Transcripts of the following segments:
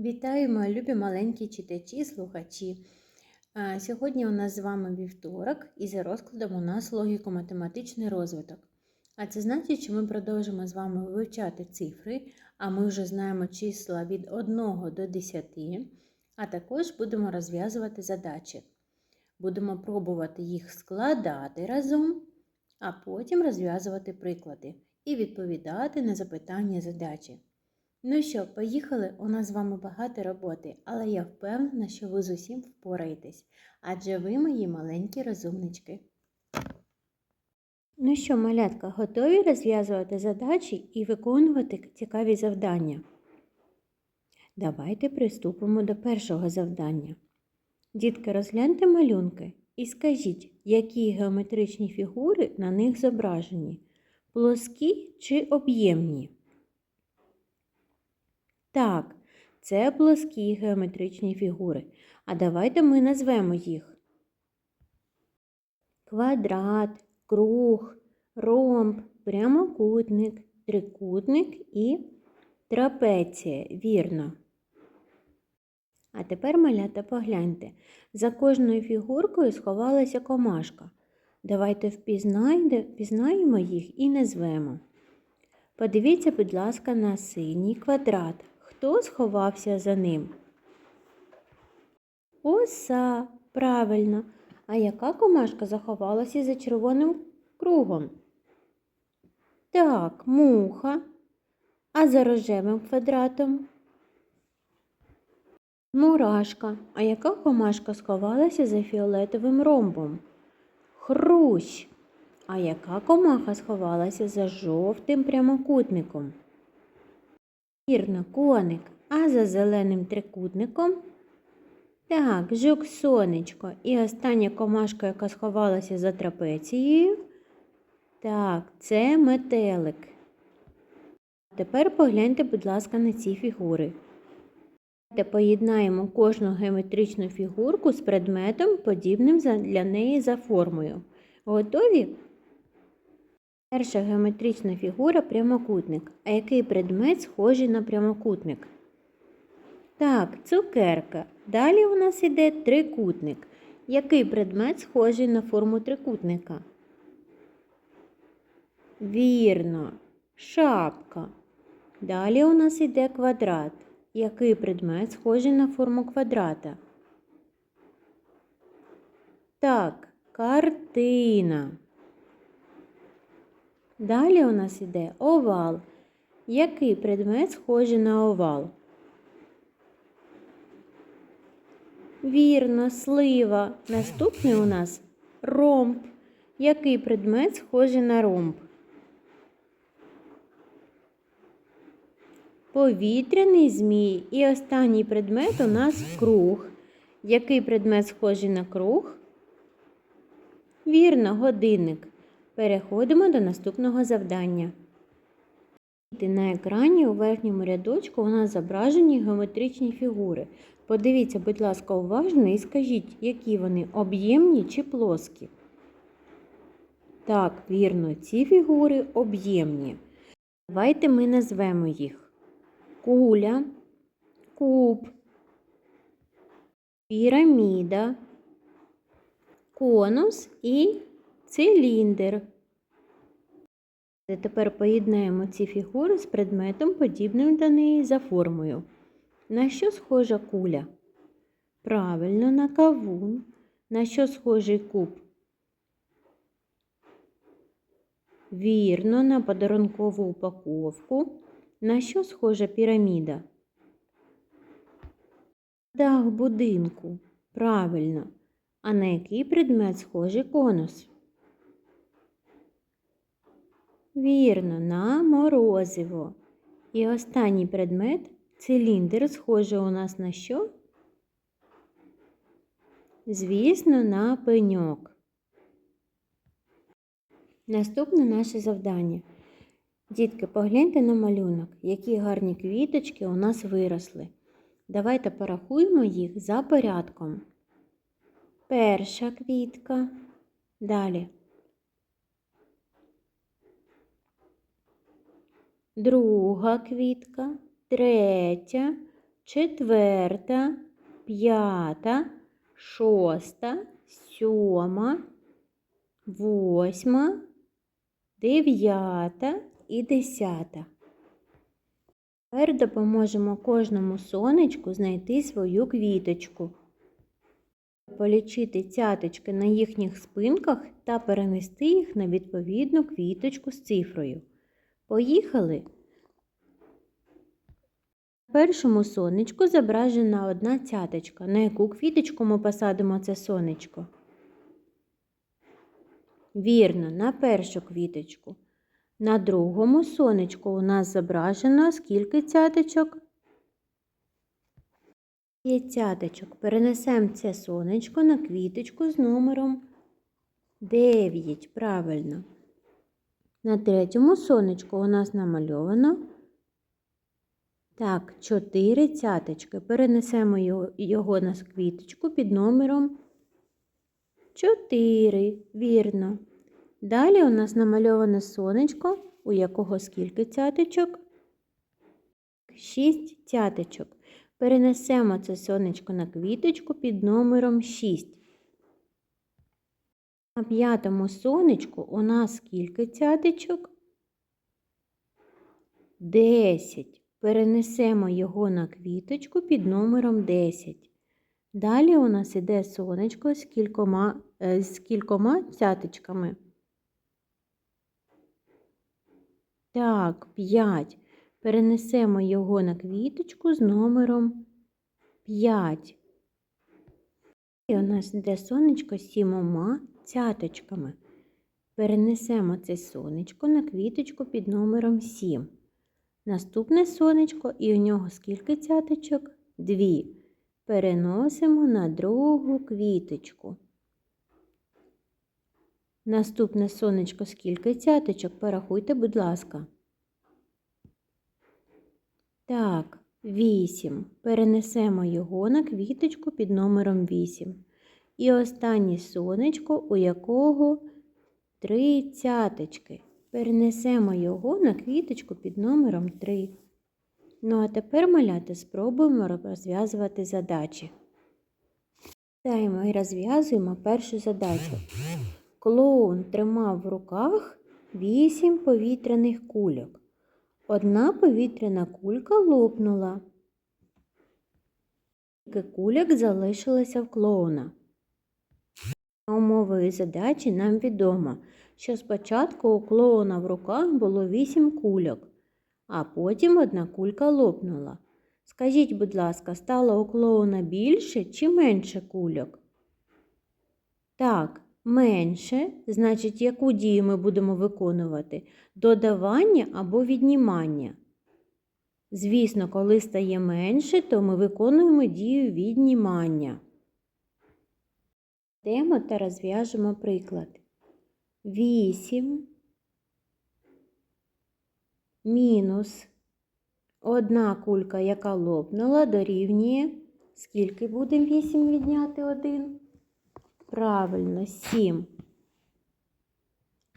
Вітаю, мої любі маленькі читачі, слухачі. Сьогодні у нас з вами вівторок і за розкладом у нас логіко-математичний розвиток. А це значить, що ми продовжимо з вами вивчати цифри, а ми вже знаємо числа від 1 до 10, а також будемо розв'язувати задачі. Будемо пробувати їх складати разом, а потім розв'язувати приклади і відповідати на запитання задачі. Ну що, поїхали? У нас з вами багато роботи, але я впевнена, що ви з усім впораєтесь, адже ви мої маленькі розумнички. Ну що, малятка, готові розв'язувати задачі і виконувати цікаві завдання? Давайте приступимо до першого завдання. Дітки, розгляньте малюнки і скажіть, які геометричні фігури на них зображені плоскі чи об'ємні? Так, це плоскі геометричні фігури. А давайте ми назвемо їх. Квадрат, круг, ромб, прямокутник, трикутник і трапеція. Вірно. А тепер, малята, погляньте. За кожною фігуркою сховалася комашка. Давайте впізнаємо їх і назвемо. Подивіться, будь ласка, на синій квадрат. Хто сховався за ним? Оса, правильно. А яка комашка заховалася за червоним кругом? Так, муха. А за рожевим квадратом? Мурашка. А яка комашка сховалася за фіолетовим ромбом? Хрущ. А яка комаха сховалася за жовтим прямокутником? Вірно, коник. А за зеленим трикутником? Так, жук сонечко. І остання комашка, яка сховалася за трапецією? Так, це метелик. Тепер погляньте, будь ласка, на ці фігури. Давайте поєднаємо кожну геометричну фігурку з предметом, подібним для неї за формою. Готові? Перша геометрична фігура прямокутник. А який предмет схожий на прямокутник? Так, цукерка. Далі у нас іде трикутник. Який предмет схожий на форму трикутника? Вірно, шапка. Далі у нас іде квадрат. Який предмет схожий на форму квадрата? Так, картина. Далі у нас іде овал. Який предмет схожий на овал? Вірно, слива. Наступний у нас ромб. Який предмет схожий на ромб? Повітряний змій. І останній предмет у нас круг. Який предмет схожий на круг? Вірно, годинник. Переходимо до наступного завдання. На екрані у верхньому рядочку у нас зображені геометричні фігури. Подивіться, будь ласка, уважно і скажіть, які вони об'ємні чи плоскі. Так, вірно, ці фігури об'ємні. Давайте ми назвемо їх куля, куб, піраміда, конус і циліндр. Тепер поєднаємо ці фігури з предметом, подібним до неї за формою. На що схожа куля? Правильно, на кавун. На що схожий куб? Вірно, на подарункову упаковку. На що схожа піраміда? Дах будинку. Правильно. А на який предмет схожий конус? Вірно, на морозиво. І останній предмет циліндр схожий у нас на що? Звісно, на пеньок. Наступне наше завдання. Дітки, погляньте на малюнок, які гарні квіточки у нас виросли. Давайте порахуємо їх за порядком. Перша квітка. Далі. Друга квітка, третя, четверта, п'ята, шоста, сьома, восьма, дев'ята і десята. Тепер допоможемо кожному сонечку знайти свою квіточку, полічити цяточки на їхніх спинках та перенести їх на відповідну квіточку з цифрою. Поїхали! На першому сонечку зображена одна цяточка. На яку квіточку ми посадимо це сонечко? Вірно, на першу квіточку. На другому сонечку у нас зображено скільки цяточок? Є цяточок. Перенесемо це сонечко на квіточку з номером 9. Правильно. На третьому сонечку у нас намальовано так, 4 цяточки. Перенесемо його, на квіточку під номером 4. Вірно. Далі у нас намальоване сонечко, у якого скільки цяточок? 6 цяточок. Перенесемо це сонечко на квіточку під номером 6. На п'ятому сонечку у нас скільки цяточок? 10. Перенесемо його на квіточку під номером 10. Далі у нас іде сонечко з кількома, е, з кількома цяточками. Так, 5. Перенесемо його на квіточку з номером 5. І у нас йде сонечко з сімома цяточками. Перенесемо це сонечко на квіточку під номером 7. Наступне сонечко, і у нього скільки цяточок? Дві. Переносимо на другу квіточку. Наступне сонечко скільки цяточок? Порахуйте, будь ласка. Так, 8. Перенесемо його на квіточку під номером 8. І останнє сонечко, у якого три цяточки. Перенесемо його на квіточку під номером 3. Ну, а тепер, маляти, спробуємо розв'язувати задачі. Даємо і розв'язуємо першу задачу. Клоун тримав в руках 8 повітряних кульок. Одна повітряна кулька лопнула. Скільки кульок залишилося в клоуна. Умовою задачі нам відомо, що спочатку у клоуна в руках було 8 кульок, а потім одна кулька лопнула. Скажіть, будь ласка, стало у клоуна більше чи менше кульок? Так, менше, значить, яку дію ми будемо виконувати? Додавання або віднімання. Звісно, коли стає менше, то ми виконуємо дію віднімання. Йдемо та розв'яжемо приклад. 8 мінус одна кулька, яка лопнула, дорівнює. Скільки буде 8 відняти 1? Правильно, 7.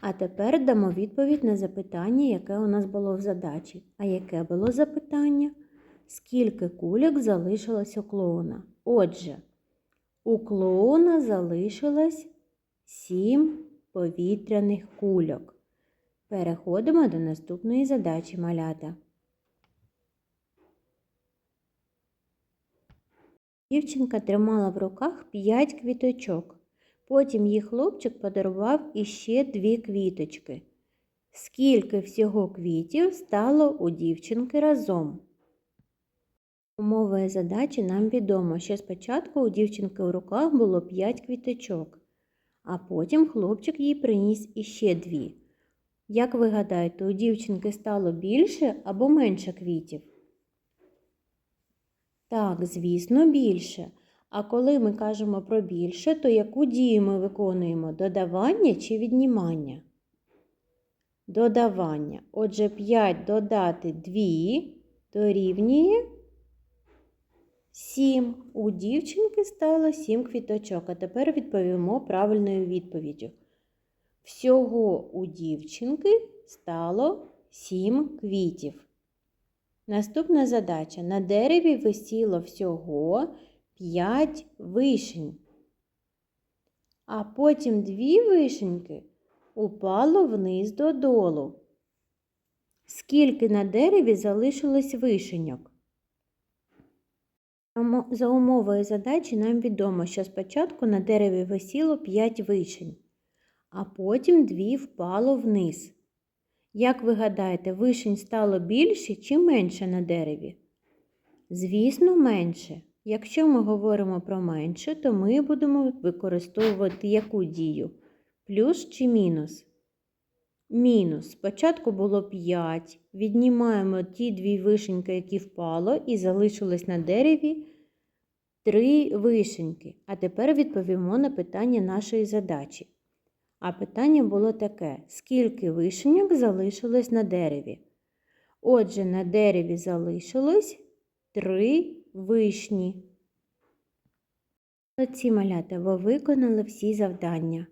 А тепер дамо відповідь на запитання, яке у нас було в задачі. А яке було запитання? Скільки кульок залишилось у клоуна? Отже, у клоуна залишилось 7 повітряних кульок. Переходимо до наступної задачі малята. Дівчинка тримала в руках 5 квіточок. Потім їй хлопчик подарував іще дві квіточки. Скільки всього квітів стало у дівчинки разом? Умовою задачі нам відомо, що спочатку у дівчинки в руках було 5 квіточок, а потім хлопчик їй приніс іще дві. Як ви гадаєте, у дівчинки стало більше або менше квітів? Так, звісно, більше. А коли ми кажемо про більше, то яку дію ми виконуємо? Додавання чи віднімання? Додавання. Отже, 5 додати 2 дорівнює 7. У дівчинки стало 7 квіточок. А тепер відповімо правильною відповіддю. Всього у дівчинки стало 7 квітів. Наступна задача. На дереві висіло всього 5 вишень. А потім дві вишеньки упало вниз додолу. Скільки на дереві залишилось вишеньок? За умовою задачі нам відомо, що спочатку на дереві висіло 5 вишень, а потім дві впало вниз. Як ви гадаєте, вишень стало більше чи менше на дереві? Звісно, менше. Якщо ми говоримо про менше, то ми будемо використовувати яку дію? Плюс чи мінус? Мінус. Спочатку було 5. Віднімаємо ті дві вишеньки, які впало, і залишилось на дереві 3 вишеньки. А тепер відповімо на питання нашої задачі. А питання було таке: скільки вишеньок залишилось на дереві? Отже, на дереві залишилось 3 вишні. Оці малята, ви виконали всі завдання.